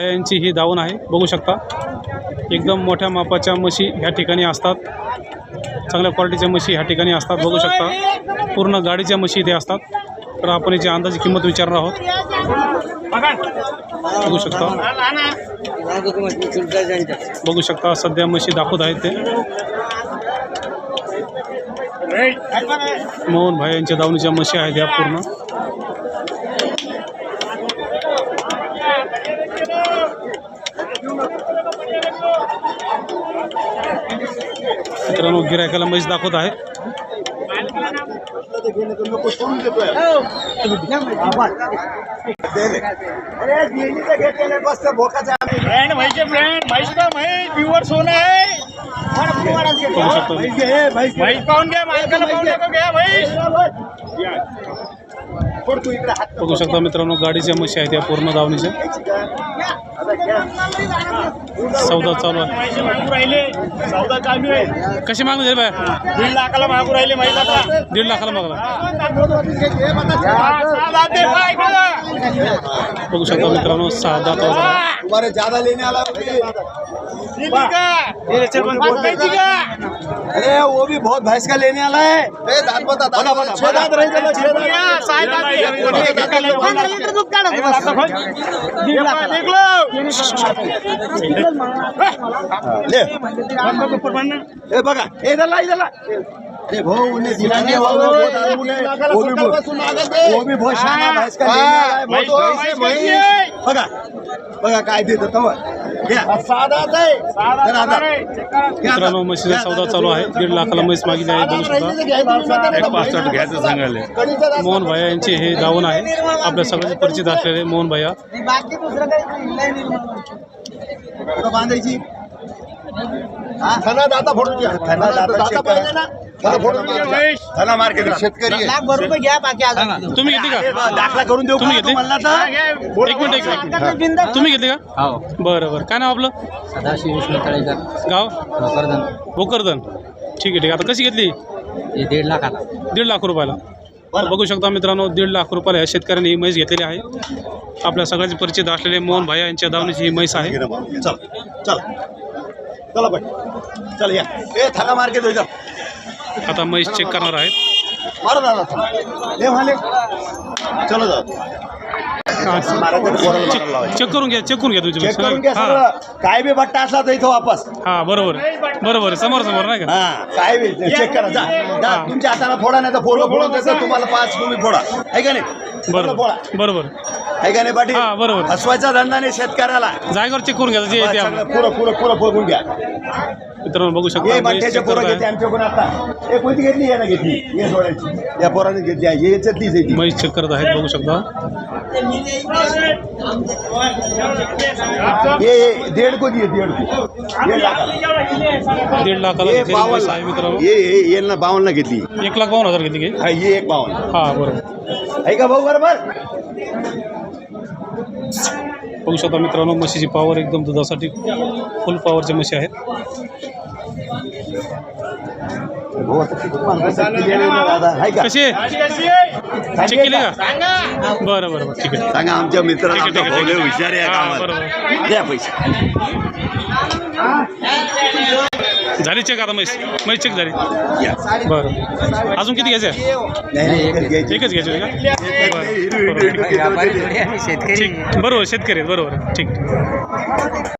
यांची ही दावण आहे. बघू शकता. एकदम मोठ्या मापाच्या म्हशी ह्या ठिकाणी असतात. चांगल्या क्वालिटीच्या म्हशी ह्या ठिकाणी असतात. बघू शकता. पूर्ण गाडीच्या म्हशी इथे असतात. तर आपण याची अंदाजी किंमत विचारणार आहोत. बघू शकता. बघू शकता. सध्या म्हशी दाखवत आहेत ते. मोहन भाई यांच्या दावणीच्या म्हशी आहेत या पूर्ण. मित्रांनो गिरायकाला म्हैस दाखवत आहे ब्रँड म्हैसे ब्रँड म्हैस का म्हैस प्युअर सोनं आहे बघू शकता म्हैस पाहून घ्या मालकाला पाहून घ्या घ्या म्हैस बघू शकता मित्रांनो गाडीच्या म्हशी आहेत या पूर्ण दावणीच्या चौदा चालू आहे. कशी मागणी झाली बाया दीड लाखाला मागू राहिले दीड लाखाला मागला. हा. बघू शकता मित्रांनो सहा दात ज्यादा लेने का? अरे वो भी बहुत भैंस का लेने वाला है। पंधरा लिटर दूध काढा. बघा अरे भाऊ उन्हें है वो भी बहुत- वो भी बहुत शाना भैंस का लेने वाला म्हैस बहुत म्हैस भैंस कशी आहे? बघा. बघा काय देत तो. मित्रांनो म्हशीचा सौदा चालू आहे. दीड लाखाला म्हैस मागितली आहे. बघू शकता एक पासष्ट घ्यायचं सांगायले. मोहन भैया यांचे हे दावण आहे. आपल्या सगळ्यांचे परिचित असलेले मोहन भैया बांधायची. दाता फोडून दाता पाहिजे ना. मार्केट शेतकरी. तुम्ही घेतली का? दाखला करून देऊ तुम्ही का? घेतली? म्हणला हा, तर. घे. एक मिनिट एक मिनिट. तुम्ही घेतली का? हो. बरं बरं. काय नाव आपलं? सदाशिव विष्णू तळेकर. गाव? भोकरदन भोकरदन ठीक आहे ठीक आहे. आता कशी घेतली? दीड लाखाला दीड लाख रुपयाला. बघू शकता मित्रांनो दीड लाख रुपयाला या शेतकऱ्यांनी ही म्हैस घेतलेली आहे. आपल्या सगळ्याचे परिचित असलेले मोहन भाया यांच्या दावणीची ही म्हैस आहे. चल चल. चला बाई. चल या. ए थना मार्केट होईल आता म्हैस चेक करणार आहेत. चेक करून घ्या चेक करून घ्या तुमची काय बी बट्टा असला तर इथं वापस. हां बरोबर. बरोबर समोर समोर नाही का? हा काय बी चेक करा. जा जा. तुमच्या हाताला फोडा नाही तर फोडलं फोडून तुम्हाला पाच तुम्ही फोडा. आहे का नाही? फोडा. बरोबर बरोबर. आहे का नाही पाटील? हा, बरोबर. हसवायचा धंदा नाही शेतकऱ्याला. जागेवर चेक करून घ्या जे येते सगळं पुरं पुरं पुरं बघून घ्या. मित्रांनो बघू हे शकता पोरं घेते आहे आमच्याकडून आता? हे कोणती घेतली? यानं घेतली. हे सोडायची. या पोराने घेतली. आहे. हे याच्यातलीच आहे ती. म्हैस चेक करत आहेत बघू शकता. हे हे दीड कोटी आहे दीड कोटी दीड लाखाला. दीड लाखाला हे घेतलेली म्हैस बावन्न मित्रांनो. हे हे यांना बावन्न घेतली. एक लाख बावन्न हजार घेतली की? हा हे एक बावन्न. हां बरोबर. आहे का भाऊ बरोबर? बघू शकता मित्रांनो म्हशीची पॉवर एकदम दुधासाठी फुल पॉवरच्या म्हशी आहेत. कशी? चेक केली का? सांगा. बरं बरं बरं ठीक आहे. सांगा आमच्या मित्राला ठीक आहे, आमचा ठीक भाऊ आहे, लय ठीक आहे. हुशार आहे या हा, कामात. बरोबर. द्या पैसे. झाली चेक आता म्हैस. म्हैस चेक झाली. बरं. अजून किती घ्यायचं? एकच घ्यायची. का? बरं. ठीक. बरोबर शेतकरी बरोबर. ठीक.